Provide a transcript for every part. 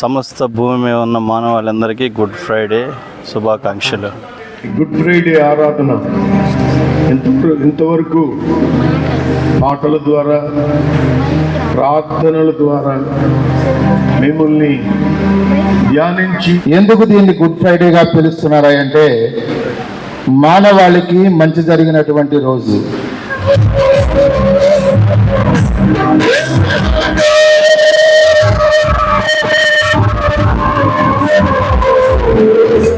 సమస్త భూమి మీద ఉన్న మానవాళందరికీ గుడ్ ఫ్రైడే శుభాకాంక్షలు. గుడ్ ఫ్రైడే ఆరాధన. ఇంత ఇంతవరకు పాటల ద్వారా ప్రార్థనల ద్వారా మిమ్మల్ని ధ్యానించి ఎందుకు దీన్ని గుడ్ ఫ్రైడేగా పిలుస్తున్నారా అంటే మానవాళికి మంచి జరిగినటువంటి రోజు. Yes.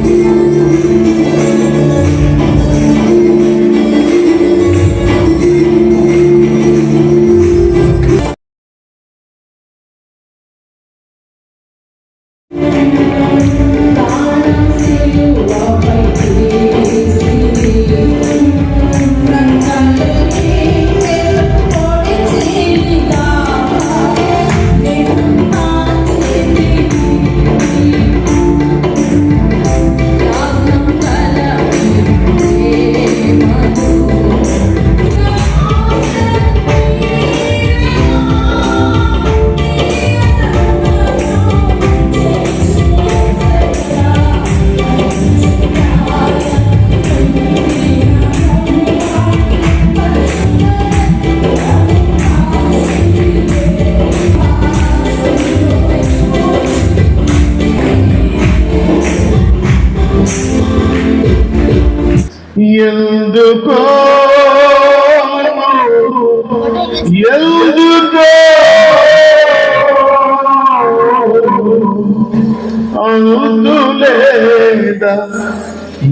ఎందుకో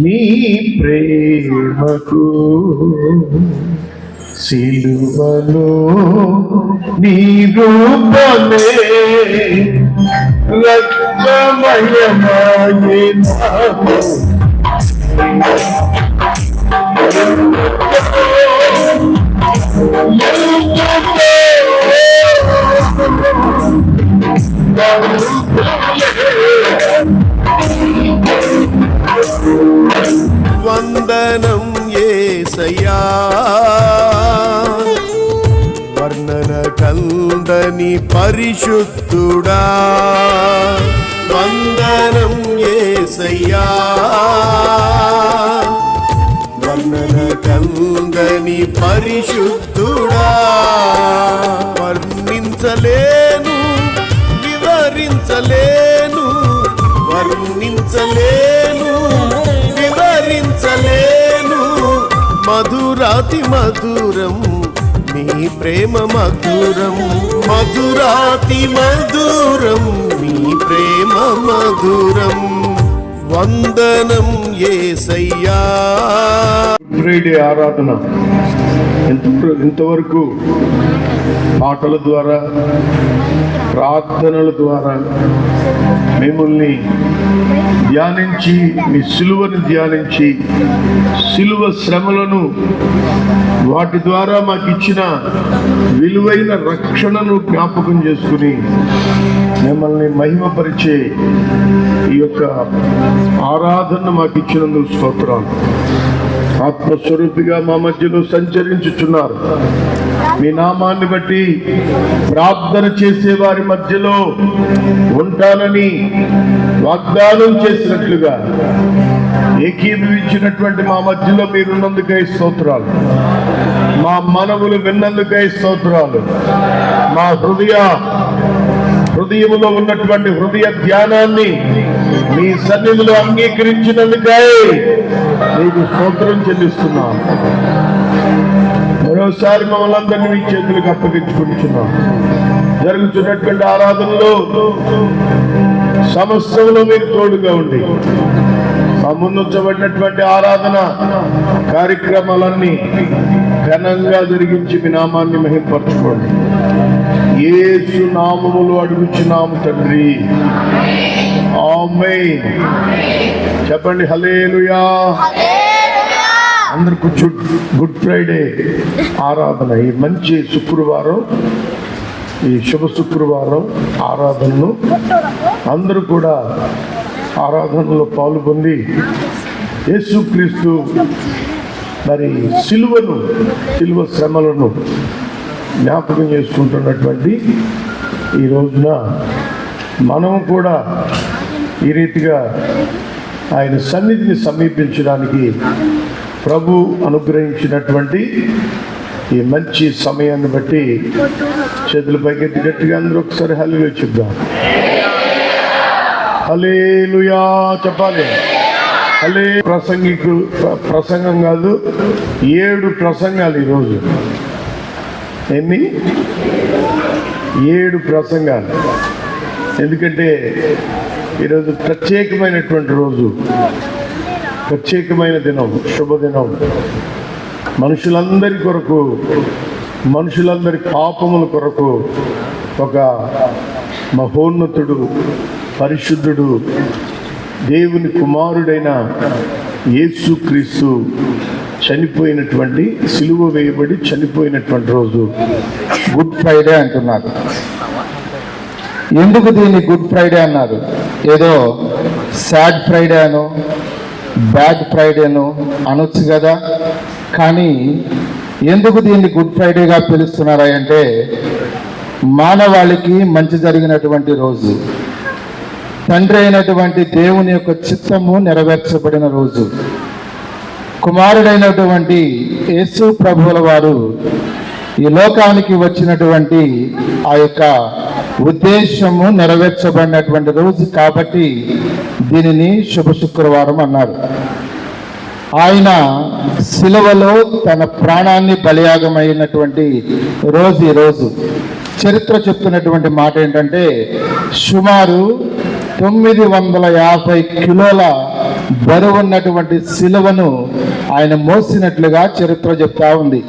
నీ ప్రేమకు సిలువలో నీ రూపమే రక్తమయమాయినాము వందనం ఏసయ్యా. వర్ణన కందని పరిశుద్ధుడా. వందనం ఏసయ్యా. వర్ణన కందని పరిశుద్ధుడా. వర్ణించలేను వివరించలేను వర్ణించలేను వివరించలేను మధురాతి మధురం నీ ప్రేమ మధురం. మధురాతి మధురం నీ ప్రేమ మధురం. వందనం ఏసయ్యా. ఫ్రైడే ఆరాధన. ఇంతవరకు పాటల ద్వారా ప్రార్థనల ద్వారా మిమ్మల్ని ధ్యానించి మీ సిలువను ధ్యానించి సిలువ శ్రమలను వాటి ద్వారా మాకు ఇచ్చిన విలువైన రక్షణను జ్ఞాపకం చేసుకుని మిమ్మల్ని మహిమపరిచే ఈ యొక్క ఆరాధన మాకు ఇచ్చినందుకు స్తోత్రాలు. ఆత్మస్వరూపిగా మా మధ్యలో సంచరించుచున్నారు. మీ నామాన్ని బట్టి ప్రార్థన చేసే వారి మధ్యలో ఉంటానని వాగ్దానం చేసినట్లుగా ఏకీభవించినటువంటి మా మధ్యలో మీరున్నందుకై స్తోత్రాలు. మా మనవులు విన్నందుకై స్తోత్రాలు. మా హృదయ హృదయములో ఉన్నటువంటి హృదయ ధ్యానాన్ని మీ సన్నిధిలో అంగీకరించినందుకై మీకు స్తోత్రం చెల్లిస్తున్నాం. మరోసారి మమ్మల్ని అందరినీ మీ చేతులకు అప్పగించుకుంటున్నాం. జరుగుతున్నటువంటి ఆరాధనలో సమస్యలో మీరు తోడుగా ఉండి ముందుంచబడినటువంటి ఆరాధన కార్యక్రమాలన్నీ ఘనంగా జరిగించి మీ నామాన్ని మహింపరచుకోండి. ఏసు నామములు అడుగుచున్నాము తండ్రి. ఆమె చెప్పండి హలేలుయా అందరికి కూర్చో గుడ్ ఫ్రైడే ఆరాధన. ఈ మంచి శుక్రవారం ఈ శుభ శుక్రవారం ఆరాధనలు. అందరూ కూడా ఆరాధనలో పాల్గొంది యేసుక్రీస్తు మరి సిలువను సిలువ శ్రమలను జ్ఞాపకం చేసుకుంటున్నటువంటి ఈ రోజున మనం కూడా ఈ రీతిగా ఆయన సన్నిధిని సమీపించడానికి ప్రభు అనుగ్రహించినటువంటి ఈ మంచి సమయాన్ని బట్టి చేతులు పైకెత్తి గట్టిగా అందరూ ఒకసారి హల్లు చెప్దాం. హలేలుయా చెప్పాలి. హలే ప్రసంగికు ప్రసంగం కాదు ఏడు ప్రసంగాలు ఈరోజు. ఎన్ని ఏడు ప్రసంగాలు. ఎందుకంటే ఈరోజు ప్రత్యేకమైనటువంటి రోజు. ప్రత్యేకమైన దినం శుభదినం మనుషులందరి కొరకు మనుషులందరి పాపముల కొరకు ఒక మహోన్నతుడు పరిశుద్ధుడు దేవుని కుమారుడైన యేసుక్రీస్తు చనిపోయినటువంటి సిలువ వేయబడి చనిపోయినటువంటి రోజు. గుడ్ ఫ్రైడే అంటున్నారు. ఎందుకు దీన్ని గుడ్ ఫ్రైడే అన్నారు? ఏదో సాడ్ ఫ్రైడే అనో బ్యాడ్ ఫ్రైడేను అనొచ్చు కదా. కానీ ఎందుకు దీన్ని గుడ్ ఫ్రైడేగా పిలుస్తున్నారా అంటే మానవాళికి మంచి జరిగినటువంటి రోజు తండ్రి అయినటువంటి దేవుని యొక్క చిత్తము నెరవేర్చబడిన రోజు కుమారుడైనటువంటి యేసు ప్రభువుల వారు ఈ లోకానికి వచ్చినటువంటి ఆ యొక్క ఉద్దేశము నెరవేర్చబడినటువంటి రోజు కాబట్టి దీనిని శుభ శుక్రవారం అన్నారు. ఆయన శిలువలో తన ప్రాణాన్ని బలియాగమైనటువంటి రోజు ఈ రోజు చరిత్ర చెప్తున్నటువంటి మాట ఏంటంటే సుమారు తొమ్మిది వందల యాభై కిలోల బరువున్నటువంటి శిలువను ఆయన మోసినట్లుగా చరిత్ర చెప్తా ఉంది.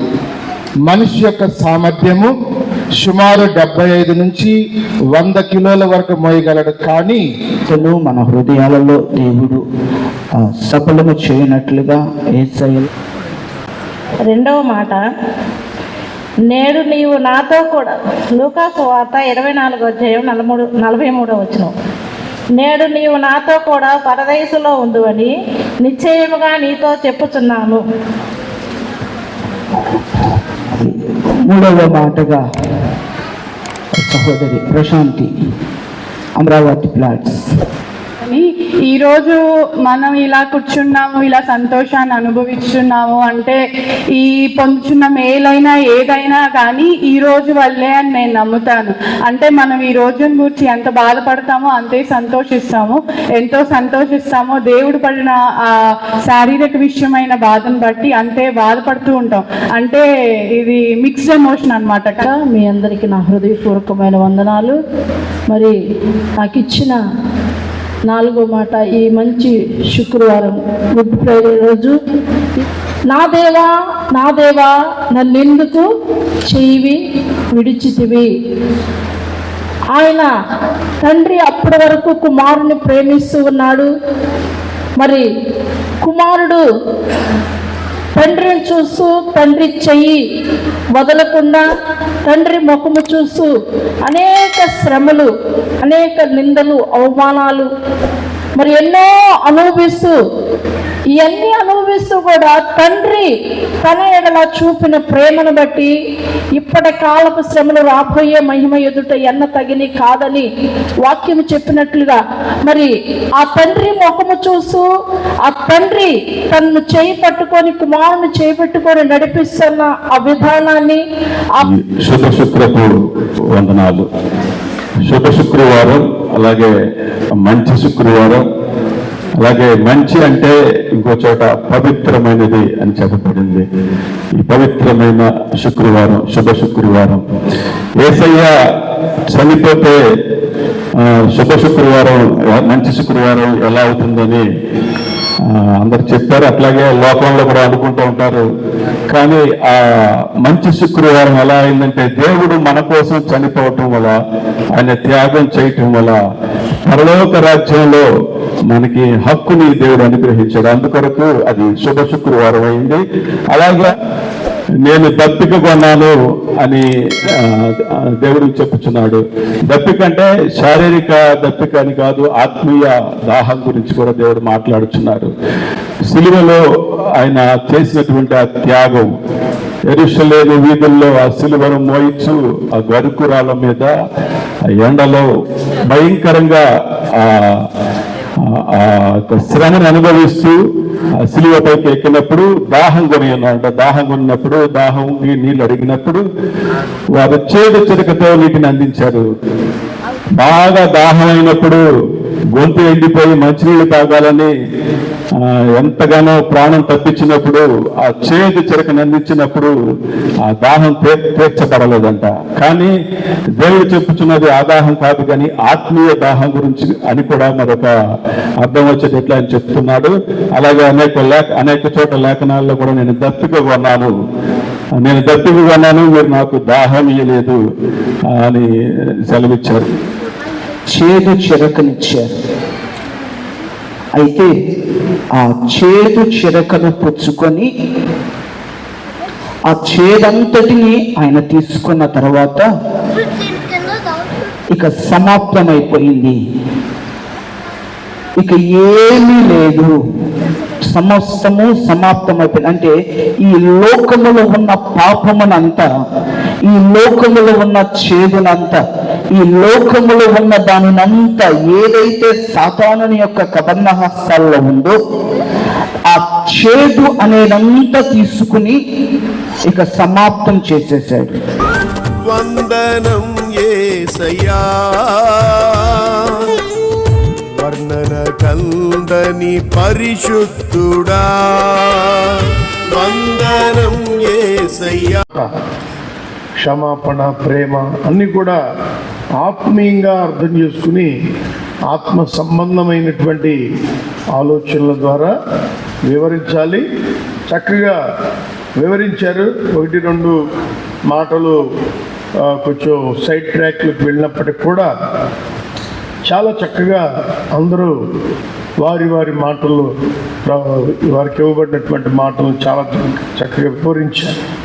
మనిషి యొక్క సామర్థ్యము సుమారు డెబ్బై ఐదు నుంచి వంద కిలోల వరకు మోయగలడు. కానీ అసలు మన హృదయాలలో దేవుడు సఫలము చేయనట్లుగా ఏసయ్య రెండవ మాట నేడు నీవు నాతో కూడా లూకాసు వార్త ఇరవై నాలుగు అధ్యాయం నలమూడు నలభై మూడో వచ్చిన నేడు నీవు నాతో కూడా పరదేశంలో ఉండువని నిశ్చయముగా నీతో చెప్పుచున్నాను. మూడవ మాటగా సహోదరి ప్రశాంతి అమరావతి ఫ్లాట్స్ కానీ ఈరోజు మనం ఇలా కూర్చున్నాము ఇలా సంతోషాన్ని అనుభవిస్తున్నాము అంటే ఈ పొందుచున్న మేలైనా ఏదైనా కానీ ఈ రోజు వల్లే అని నేను నమ్ముతాను. అంటే మనం ఈ రోజుని గురించి ఎంత బాధపడతామో అంతే సంతోషిస్తాము. ఎంతో సంతోషిస్తామో. దేవుడు పడిన ఆ శారీరక విషయమైన బాధను బట్టి అంతే బాధపడుతూ ఉంటాం. అంటే ఇది మిక్స్డ్ ఎమోషన్ అనమాట మీ అందరికీ నా హృదయపూర్వకమైన వందనాలు. మరి నాకు ఇచ్చిన నాలుగో మాట ఈ మంచి శుక్రవారం గుడ్ ఫ్రైడే రోజు. నా దేవా నా దేవా నన్నెందుకు చెయ్యి విడిచితివి? ఆయన తండ్రి అప్పటి వరకు కుమారుని ప్రేమిస్తూ ఉన్నాడు. మరి కుమారుడు తండ్రిని చూస్తూ తండ్రి చెయ్యి వదలకుండా తండ్రి ముఖము చూస్తూ అనేక శ్రమలు అనేక నిందలు అవమానాలు మరి ఎన్నో అనుభవిస్తూ ఇవన్నీ అనుభవిస్తూ కూడా తండ్రి తన ఎడల చూపిన ప్రేమను బట్టి ఇప్పటి కాలపు శ్రమలు రాబోయే మహిమ ఎదుట ఎన్న తగిని కాదని వాక్యం చెప్పినట్లుగా మరి ఆ తండ్రి ముఖము చూస్తూ ఆ తండ్రి తన్ను చేయి పట్టుకొని కుమారుని చేయి పెట్టుకొని నడిపిస్తున్న ఆ విధానాన్ని శుభ వందనాలు. శుభ శుక్రవారం అలాగే మంచి శుక్రవారం అలాగే మంచి అంటే ఇంకో చోట పవిత్రమైనది అని చెప్పబడింది. ఈ పవిత్రమైన శుక్రవారం శుభ శుక్రవారం. ఏసయ్య చనిపోతే శుభ శుక్రవారం మంచి శుక్రవారం ఎలా అవుతుందని అందరు చెప్పారు. అట్లాగే లోకంలో కూడా అనుకుంటూ ఉంటారు. కానీ ఆ మంచి శుక్రవారం ఎలా అయిందంటే దేవుడు మన కోసం చనిపోవటం వల్ల ఆయన త్యాగం చేయటం వల్ల పరలోక రాజ్యంలో మనకి హక్కుని దేవుడు అనుగ్రహించాడు. అందుకొరకు అది శుభ శుక్రవారం అయింది. అలాగే నేను దప్పిక కొన్నాను అని దేవుడు చెప్పుచున్నాడు. దప్పిక అంటే శారీరక దప్పిక అని కాదు ఆత్మీయ దాహం గురించి కూడా దేవుడు మాట్లాడుచున్నారు. సిలువలో ఆయన చేసినటువంటి ఆ త్యాగం ఎరుషలేని వీధుల్లో ఆ సిలువను మోయించు ఆ గరుకురాల మీద ఆ ఎండలో భయంకరంగా ఆ శ్రమను అనుభవిస్తూ ఆ పైకి ఎక్కినప్పుడు దాహం కొని ఉన్నాడంట దాహం కొన్నప్పుడు దాహం నీళ్ళు అడిగినప్పుడు వారు చేదు చిరకతో నీటిని అందించారు. బాగా దాహం అయినప్పుడు గొంతు ఎండిపోయి మంచినీళ్ళు తాగాలని ఎంతగానో ప్రాణం తప్పించినప్పుడు ఆ చేతి చిరకను అందించినప్పుడు ఆ దాహం తీర్ తీర్చబడలేదంట కానీ దేవుడు చెప్పుచున్నది ఆ దాహం కాదు కానీ ఆత్మీయ దాహం గురించి అని కూడా మరొక అర్థం వచ్చేటట్లు ఆయన చెప్తున్నాడు. అలాగే అనేక లేఖ అనేక చోట్ల లేఖనాల్లో కూడా నేను దప్పిక కొన్నాను. నేను దప్పిక కొన్నాను మీరు నాకు దాహం ఇయ్యలేదు అని సెలవిచ్చారు. చేదు చిరకనిచ్చారు. అయితే ఆ చేదు చిరకను పుచ్చుకొని ఆ చేదంతటిని ఆయన తీసుకున్న తర్వాత ఇక సమాప్తమైపోయింది. ఇక ఏమీ లేదు. సమస్తము సమాప్తమైపోయింది. అంటే ఈ లోకములో ఉన్న పాపమునంతా ఈ లోకములో ఉన్న చేదునంతా ఈ లోకములో ఉన్న దానినంతా ఏదైతే సాతానుని యొక్క కబర్ణ హస్తాల్లో ఉందో ఆ చేదు అనేదంతా తీసుకుని ఇక సమాప్తం చేసేసాడు. వందనం ఏసయ్యా వర్ణన కందని పరిశుద్ధుడా వందనం ఏసయ్యా. క్షమాపణ ప్రేమ అన్నీ కూడా ఆత్మీయంగా అర్థం చేసుకుని ఆత్మ సంబంధమైనటువంటి ఆలోచనల ద్వారా వివరించాలి. చక్కగా వివరించారు. ఒకటి రెండు మాటలు కొంచెం సైడ్ ట్రాక్లకు వెళ్ళినప్పటికి కూడా చాలా చక్కగా అందరూ వారి వారి మాటలు వారికి ఇవ్వబడినటువంటి మాటలు చాలా చక్కగా వివరించారు.